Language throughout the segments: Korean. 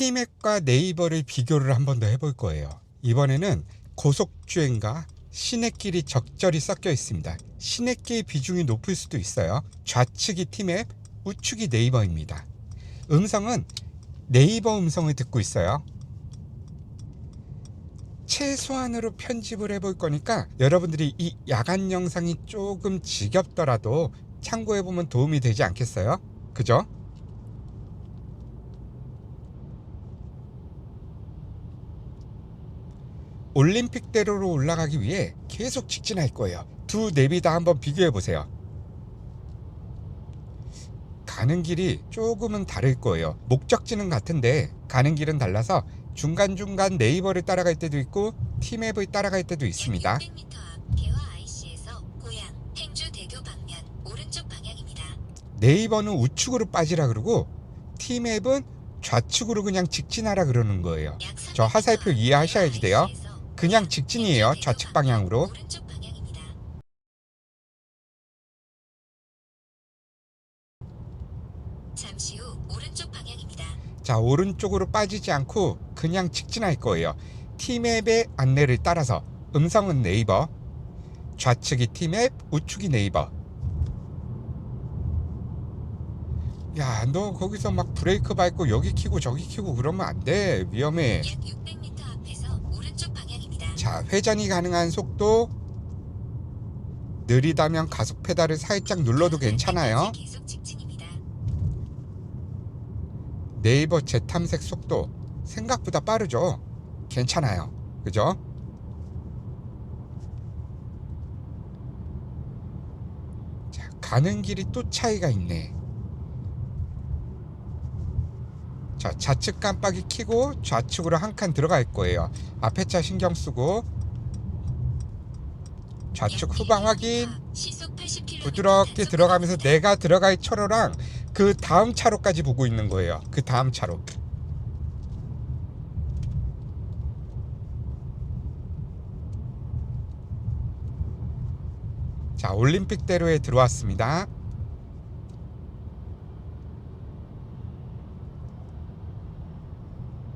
티맵과 네이버를 비교를 한 번 더 해볼 거예요. 이번에는 고속주행과 시내길이 적절히 섞여 있습니다. 시내길 비중이 높을 수도 있어요. 좌측이 티맵, 우측이 네이버입니다. 음성은 네이버 음성을 듣고 있어요. 최소한으로 편집을 해볼 거니까 여러분들이 이 야간 영상이 조금 지겹더라도 참고해보면 도움이 되지 않겠어요? 그죠? 올림픽대로로 올라가기 위해 계속 직진할 거예요. 두 내비 다 한번 비교해 보세요. 가는 길이 조금은 다를 거예요. 목적지는 같은데 가는 길은 달라서 중간중간 네이버를 따라갈 때도 있고 티맵을 따라갈 때도 있습니다. 600m 앞 개화 IC에서 고양 행주 대교 방면 오른쪽 방향입니다. 네이버는 우측으로 빠지라 그러고 티맵은 좌측으로 그냥 직진하라 그러는 거예요. 약저 300m 화살표 앞 이해하셔야지 돼요. 그냥 직진이에요. 좌측 방향으로. 잠시 후 오른쪽 방향입니다. 자 오른쪽으로 빠지지 않고 그냥 직진할 거예요. 티맵의 안내를 따라서 음성은 네이버, 좌측이 티맵, 우측이 네이버. 야, 너 거기서 막 브레이크 밟고 여기 키고 저기 키고 그러면 안 돼. 위험해. 자, 회전이 가능한 속도 느리다면 가속 페달을 살짝 눌러도 괜찮아요. 직진입니다. 네이버 재탐색 속도 생각보다 빠르죠. 괜찮아요. 그죠? 자, 가는 길이 또 차이가 있네. 자, 좌측 깜빡이 켜고 좌측으로 한 칸 들어갈 거예요. 앞에 차 신경 쓰고 좌측 후방 확인. 부드럽게 들어가면서 내가 들어갈 차로랑 그 다음 차로까지 보고 있는 거예요. 그 다음 차로. 자, 올림픽대로에 들어왔습니다.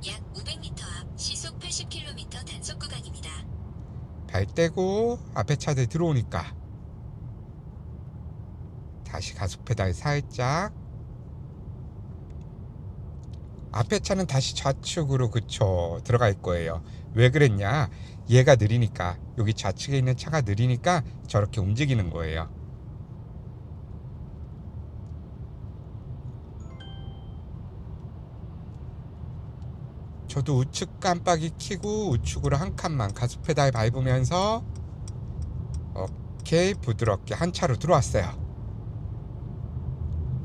약 500m 앞 시속 80km 단속 구간입니다. 발 떼고 앞에 차들 들어오니까. 다시 가속 페달 살짝. 앞에 차는 다시 좌측으로 그쵸 들어갈 거예요. 왜 그랬냐? 얘가 느리니까. 여기 좌측에 있는 차가 느리니까 저렇게 움직이는 거예요 저도 우측 깜빡이 켜고 우측으로 한 칸만 가속 페달 밟으면서 오케이 부드럽게 한 차로 들어왔어요.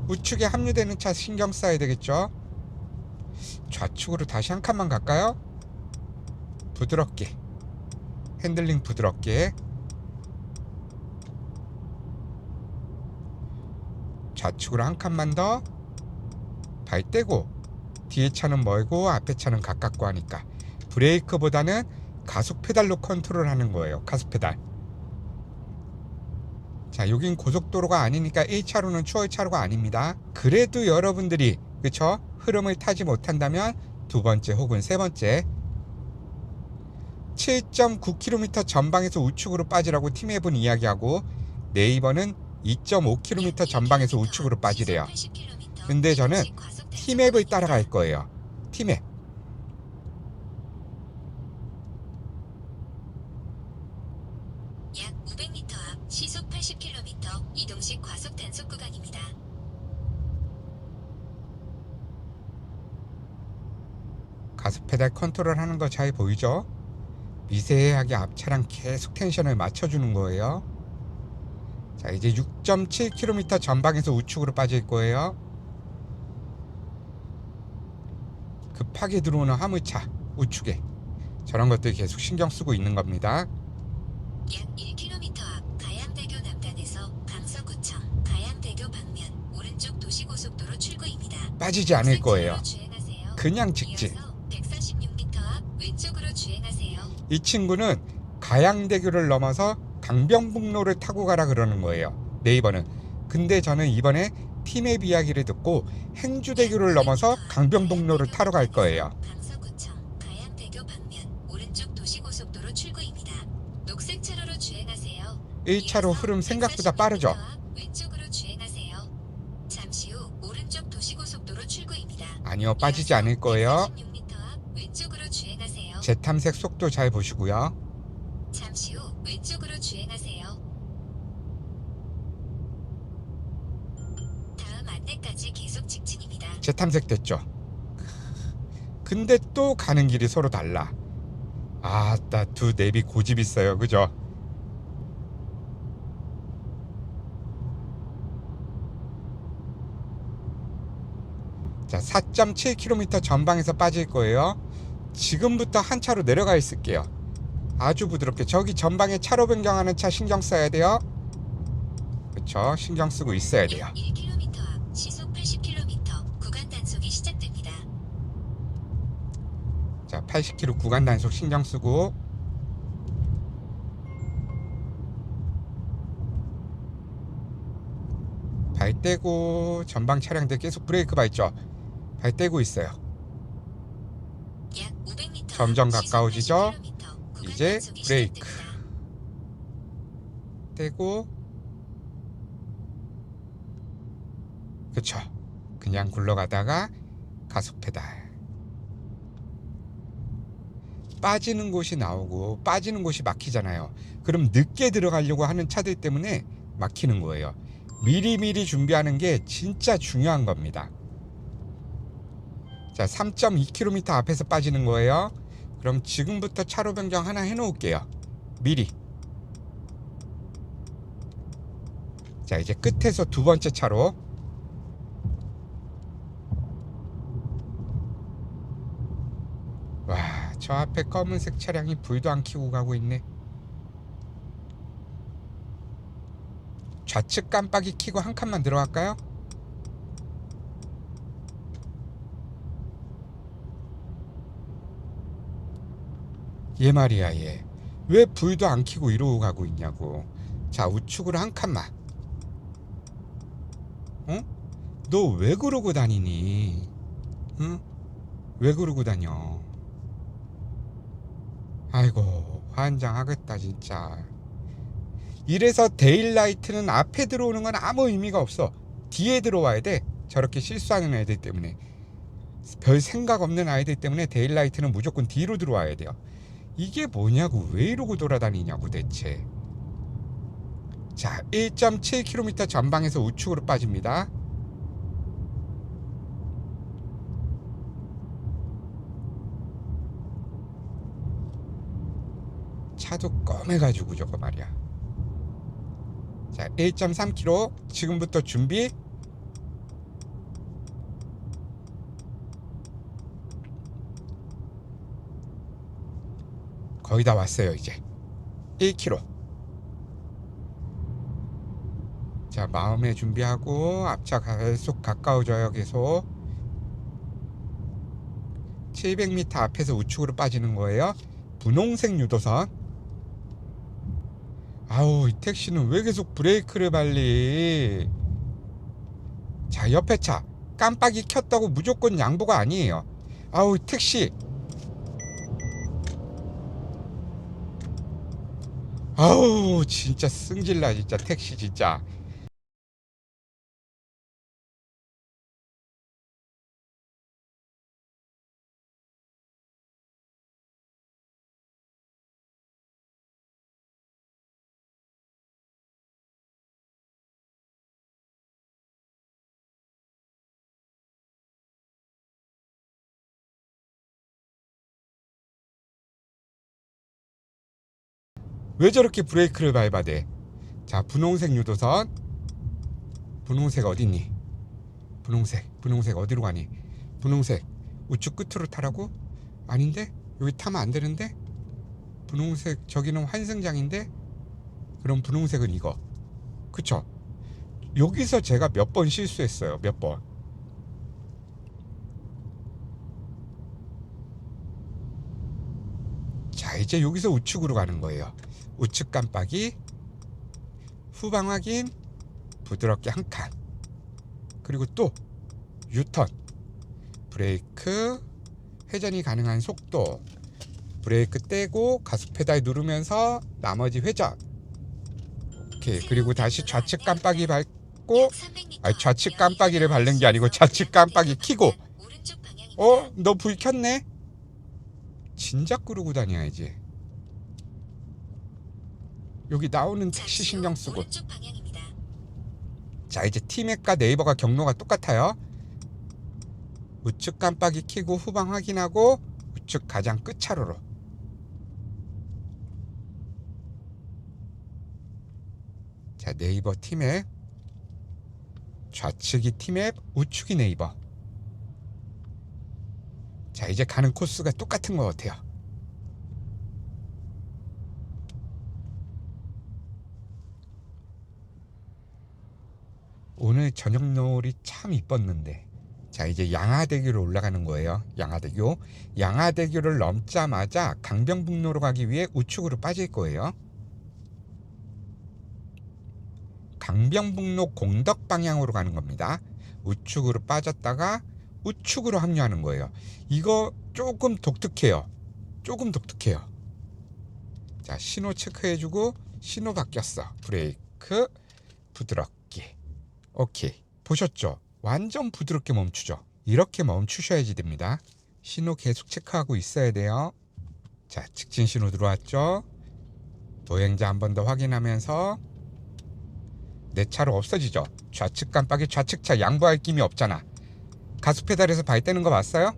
우측에 합류되는 차 신경 써야 되겠죠? 좌측으로 다시 한 칸만 갈까요? 부드럽게 핸들링 부드럽게 좌측으로 한 칸만 더 발 떼고 뒤에 차는 멀고 앞에 차는 가깝고 하니까 브레이크보다는 가속 페달로 컨트롤하는 거예요. 가속 페달. 자, 여긴 고속도로가 아니니까 1차로는 추월 차로가 아닙니다. 그래도 여러분들이 그쵸? 흐름을 타지 못한다면 두 번째 혹은 세 번째 7.9km 전방에서 우측으로 빠지라고 팀앱은 이야기하고 네이버는 2.5km 전방에서 우측으로 빠지래요. 근데 저는 티맵을 따라갈 거예요. 티맵. 약 500m 앞 시속 80km 이동식 과속 단속 구간입니다. 가속 페달 컨트롤 하는 거 잘 보이죠? 미세하게 앞 차랑 계속 텐션을 맞춰주는 거예요. 자, 이제 6.7km 전방에서 우측으로 빠질 거예요. 급하게 들어오는 화물차 우측에 저런 것들 계속 신경 쓰고 있는 겁니다. 약 1km 앞 가양대교 남단에서 강서구청 가양대교 방면 오른쪽 도시고속도로 출구입니다. 빠지지 않을 거예요. 그냥 직진. 이어서 146m 앞 왼쪽으로 주행하세요. 이 친구는 가양대교를 넘어서 강병북로를 타고 가라 그러는 거예요. 네이버는. 근데 저는 이번에 팀의 이야기를 듣고 행주대교를 넘어서 강병동로를 타러 갈 거예요. 강서구청 가양대교 방면 오른쪽 도시고속도로 출구입니다. 녹색 차로로 주행하세요. 1차로 흐름 생각보다 빠르죠. 아니요, 빠지지 않을 거예요. 146m 앞 왼쪽으로 주행하세요. 제 탐색 속도 잘 보시고요. 직진입니다. 제 탐색 됐죠. 근데 또 가는 길이 서로 달라. 아따 두 내비 고집 있어요, 그죠? 자, 4.7km 전방에서 빠질 거예요. 지금부터 한 차로 내려가 있을게요. 아주 부드럽게 저기 전방에 차로 변경하는 차 신경 써야 돼요. 그렇죠? 신경 쓰고 있어야 돼요. 80km 구간 단속 신경 쓰고 발 떼고 전방 차량들 계속 브레이크 밟죠. 발 떼고 있어요. 약 500m 점점 가까워지죠? 80km 구간 이제 브레이크. 떼고 그쵸. 그냥 굴러가다가 가속 페달. 빠지는 곳이 나오고 빠지는 곳이 막히잖아요. 그럼 늦게 들어가려고 하는 차들 때문에 막히는 거예요. 미리미리 준비하는 게 진짜 중요한 겁니다. 자, 3.2km 앞에서 빠지는 거예요. 그럼 지금부터 차로 변경 하나 해 놓을게요. 미리. 자, 이제 끝에서 두 번째 차로 와, 저 앞에 검은색 차량이 불도 안 켜고 가고 있네. 좌측 깜빡이 켜고 한 칸만 들어갈까요? 얘 말이야 얘. 왜 불도 안 켜고 이러고 가고 있냐고. 자 우측으로 한 칸만. 어? 너왜 그러고 다니니? 응? 왜 그러고 다녀? 아이고 환장하겠다 진짜. 이래서 데일라이트는 앞에 들어오는 건 아무 의미가 없어. 뒤에 들어와야 돼. 저렇게 실수하는 애들 때문에. 별 생각 없는 아이들 때문에 데일라이트는 무조건 뒤로 들어와야 돼요. 이게 뭐냐고 왜 이러고 돌아다니냐고 대체. 자, 1.7km 전방에서 우측으로 빠집니다. 차도 검해가지고 저거 말이야. 자, 1.3km 지금부터 준비. 거의 다 왔어요 이제. 1km 자 마음의 준비하고 앞차 계속 가까워져요 계속. 700m 앞에서 우측으로 빠지는 거예요. 분홍색 유도선 아우 이 택시는 왜 계속 브레이크를 밟리? 자 옆에 차. 깜빡이 켰다고 무조건 양보가 아니에요. 아우 이 택시. 아우 진짜 승질나 진짜 택시 진짜 왜 저렇게 브레이크를 밟아대? 자 분홍색 유도선. 분홍색 어딨니? 분홍색 분홍색 어디로 가니? 분홍색 우측 끝으로 타라고? 아닌데? 여기 타면 안 되는데? 분홍색 저기는 환승장인데? 그럼 분홍색은 이거. 그쵸? 여기서 제가 몇 번 실수했어요 몇 번 자 이제 여기서 우측으로 가는 거예요 우측 깜빡이 후방 확인 부드럽게 한 칸 그리고 또 유턴 브레이크 회전이 가능한 속도 브레이크 떼고 가속 페달 누르면서 나머지 회전 오케이 그리고 다시 좌측 깜빡이 밟고 아 좌측 깜빡이를 밟는 게 아니고 좌측 깜빡이 방향입니다. 어? 너 불 켰네? 진작 그러고 다녀야지 여기 나오는 택시 신경 쓰고. 자 이제 티맵과 네이버가 경로가 똑같아요. 우측 깜빡이 켜고 후방 확인하고 우측 가장 끝차로로. 자 네이버 티맵 좌측이 티맵 우측이 네이버 자 이제 가는 코스가 똑같은 것 같아요. 오늘 저녁 노을이 참 이뻤는데 자 이제 양화대교로 올라가는 거예요. 양화대교. 양화대교를 넘자마자 강변북로로 가기 위해 우측으로 빠질 거예요. 강변북로 공덕 방향으로 가는 겁니다. 우측으로 빠졌다가 우측으로 합류하는 거예요 이거 조금 독특해요 조금 독특해요 자 신호 체크해주고 신호 바뀌었어 브레이크 부드럽게 오케이 보셨죠? 완전 부드럽게 멈추죠. 이렇게 멈추셔야지 됩니다. 신호 계속 체크하고 있어야 돼요. 자, 직진 신호 들어왔죠? 보행자 한 번 더 확인하면서 내 차로 없어지죠? 좌측 깜빡이 좌측 차 양보할 김이 없잖아. 가속 페달에서 발 떼는 거 봤어요?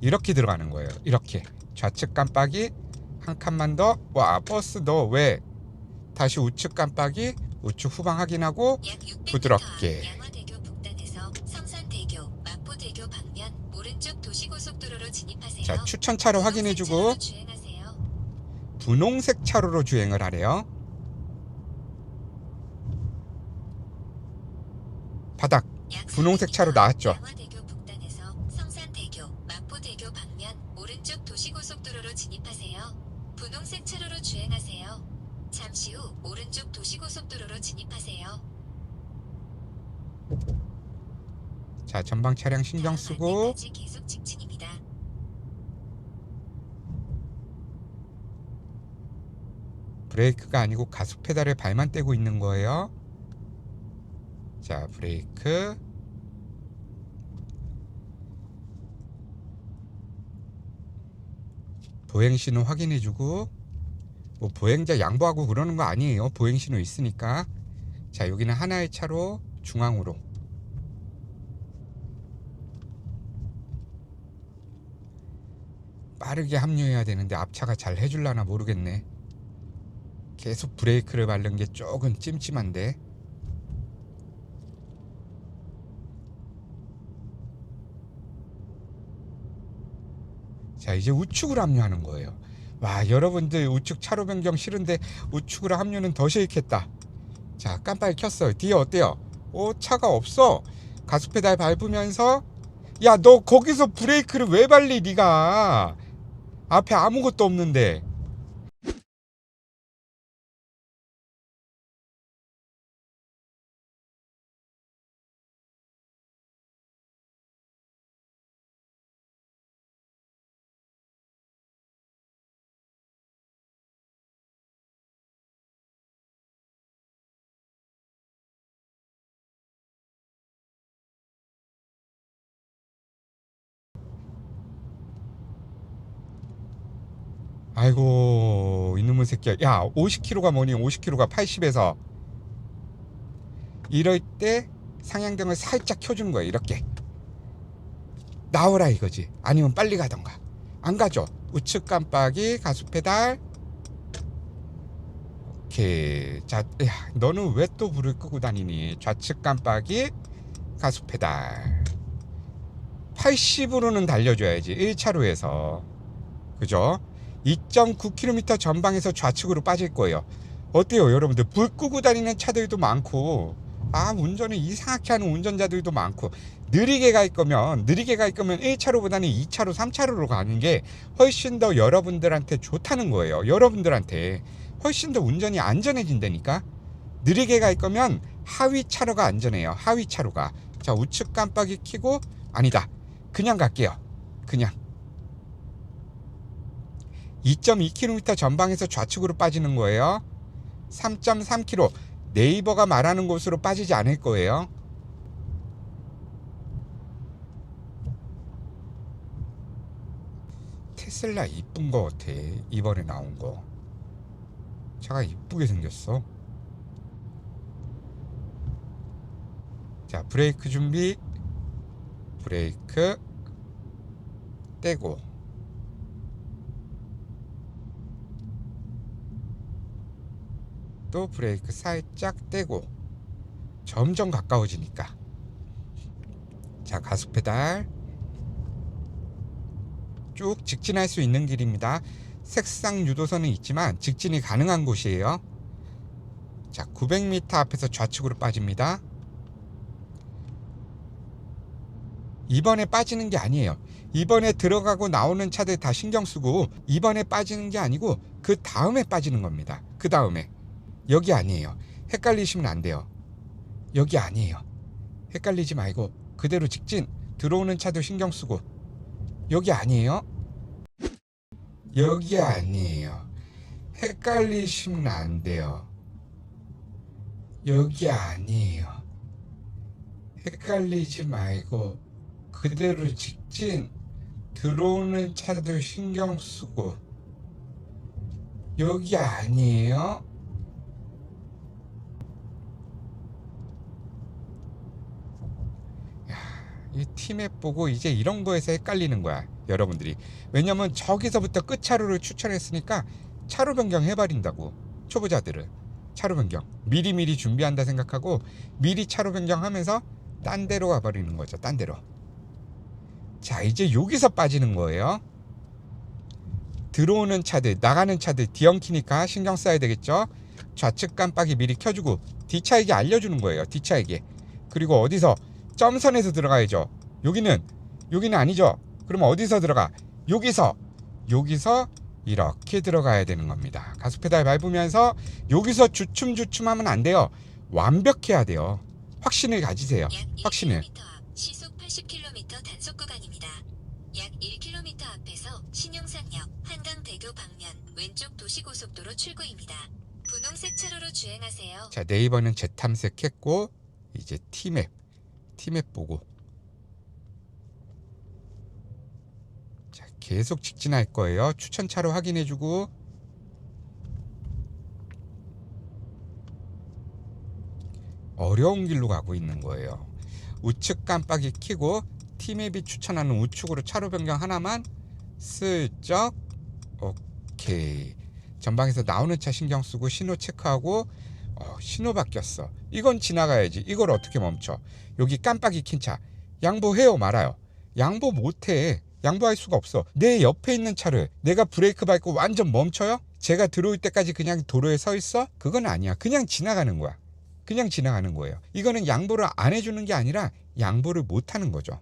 이렇게 들어가는 거예요. 이렇게 좌측 깜빡이 한 칸만 더. 와 버스 너 왜? 다시 우측 깜빡이 우측 후방 확인하고 약 600m 부드럽게. 자 추천 차로 확인해주고 차로로 주행하세요. 분홍색 차로로 주행을 하래요. 바닥 약 분홍색 차로 400m 나왔죠. 양화대교 북단에서 성산대교, 마포대교 방면 오른쪽 도시고속도로로 진입하세요. 분홍색 차로로 주행하세요. 잠시 후 오른쪽 도시고속도로로 진입하세요. 자 전방 차량 신경 쓰고. 브레이크가 아니고 가속 페달에 발만 떼고 있는 거예요. 자 브레이크 보행 신호 확인해주고 뭐 보행자 양보하고 그러는 거 아니에요. 보행 신호 있으니까 자 여기는 하나의 차로 중앙으로 빠르게 합류해야 되는데 앞차가 잘 해줄라나 모르겠네. 계속 브레이크를 밟는 게 조금 찜찜한데. 자 이제 우측으로 합류하는 거예요. 와 여러분들 우측 차로 변경 싫은데 우측으로 합류는 더 싫겠다. 자 깜빡이 켰어요. 뒤에 어때요? 오 차가 없어. 가속 페달 밟으면서 야 너 거기서 브레이크를 왜 밟리 네가 앞에 아무것도 없는데 아이고 이놈의 새끼야. 야 50km가 뭐니? 50km가 80에서. 이럴 때 상향등을 살짝 켜주는 거야 이렇게. 나오라 이거지. 아니면 빨리 가던가. 안 가죠. 우측 깜빡이 가속 페달. 오케이. 자 야, 너는 왜 또 불을 끄고 다니니? 좌측 깜빡이 가속 페달. 80으로는 달려줘야지 1차로에서. 그죠 2.9km 전방에서 좌측으로 빠질 거예요. 어때요, 여러분들? 불 끄고 다니는 차들도 많고, 아, 운전을 이상하게 하는 운전자들도 많고, 느리게 갈 거면, 느리게 갈 거면 1차로보다는 2차로, 3차로로 가는 게 훨씬 더 여러분들한테 좋다는 거예요. 여러분들한테. 훨씬 더 운전이 안전해진다니까? 느리게 갈 거면 하위 차로가 안전해요. 하위 차로가. 자 우측 깜빡이 켜고 아니다 그냥 갈게요 그냥 2.2km 전방에서 좌측으로 빠지는 거예요. 3.3km 네이버가 말하는 곳으로 빠지지 않을 거예요. 테슬라 이쁜 거 같아 이번에 나온 거. 차가 이쁘게 생겼어. 자 브레이크 준비. 브레이크. 떼고 또 브레이크 살짝 떼고 점점 가까워지니까. 자 가속 페달. 쭉 직진할 수 있는 길입니다. 색상 유도선은 있지만 직진이 가능한 곳이에요. 자 900m 앞에서 좌측으로 빠집니다. 이번에 빠지는 게 아니에요. 이번에 들어가고 나오는 차들 다 신경 쓰고 이번에 빠지는 게 아니고 그 다음에 빠지는 겁니다. 그 다음에 여기 아니에요. 헷갈리시면 안 돼요. 여기 아니에요. 헷갈리지 말고 그대로 직진 들어오는 차도 신경 쓰고 여기 아니에요. 여기 아니에요. 헷갈리시면 안 돼요. 여기 아니에요. 헷갈리지 말고 그대로 직진 들어오는 차들 신경 쓰고 여기 아니에요? 야, 이 티맵 보고 이제 이런 거에서 헷갈리는 거야 여러분들이. 왜냐면 저기서부터 끝차로를 추천했으니까 차로 변경 해버린다고 초보자들은 차로 변경. 미리미리 준비한다 생각하고 미리 차로 변경하면서 딴 데로 가버리는 거죠 딴 데로. 자 이제 여기서 빠지는 거예요. 들어오는 차들 나가는 차들 뒤엉키니까 신경 써야 되겠죠? 좌측 깜빡이 미리 켜주고 뒷차에게 알려주는 거예요 뒷차에게. 그리고 어디서 점선에서 들어가야죠. 여기는 여기는 아니죠. 그럼 어디서 들어가? 여기서 여기서 이렇게 들어가야 되는 겁니다. 가속 페달 밟으면서 여기서 주춤 주춤하면 안 돼요. 완벽해야 돼요. 확신을 가지세요. 약 확신을. 1km 앞 시속 80km 단속 구간입니다. 약 1km 앞에서 신용산역 한강대교 방면 왼쪽 도시고속도로 출구입니다. 분홍색 차로로 주행하세요. 자 네이버는 재탐색했고 이제 티맵 티맵 보고. 자 계속 직진할 거예요. 추천차로 확인해주고. 어려운 길로 가고 있는 거예요. 우측 깜빡이 켜고 티맵이 추천하는 우측으로 차로 변경 하나만 슬쩍. 오케이. 전방에서 나오는 차 신경 쓰고 신호 체크하고 어, 신호 바뀌었어. 이건 지나가야지. 이걸 어떻게 멈춰? 여기 깜빡이 킨 차. 양보해요 말아요. 양보 못해. 양보할 수가 없어. 내 옆에 있는 차를 내가 브레이크 밟고 완전 멈춰요? 제가 들어올 때까지 그냥 도로에 서 있어? 그건 아니야. 그냥 지나가는 거야. 그냥 지나가는 거예요. 이거는 양보를 안 해주는 게 아니라 양보를 못 하는 거죠.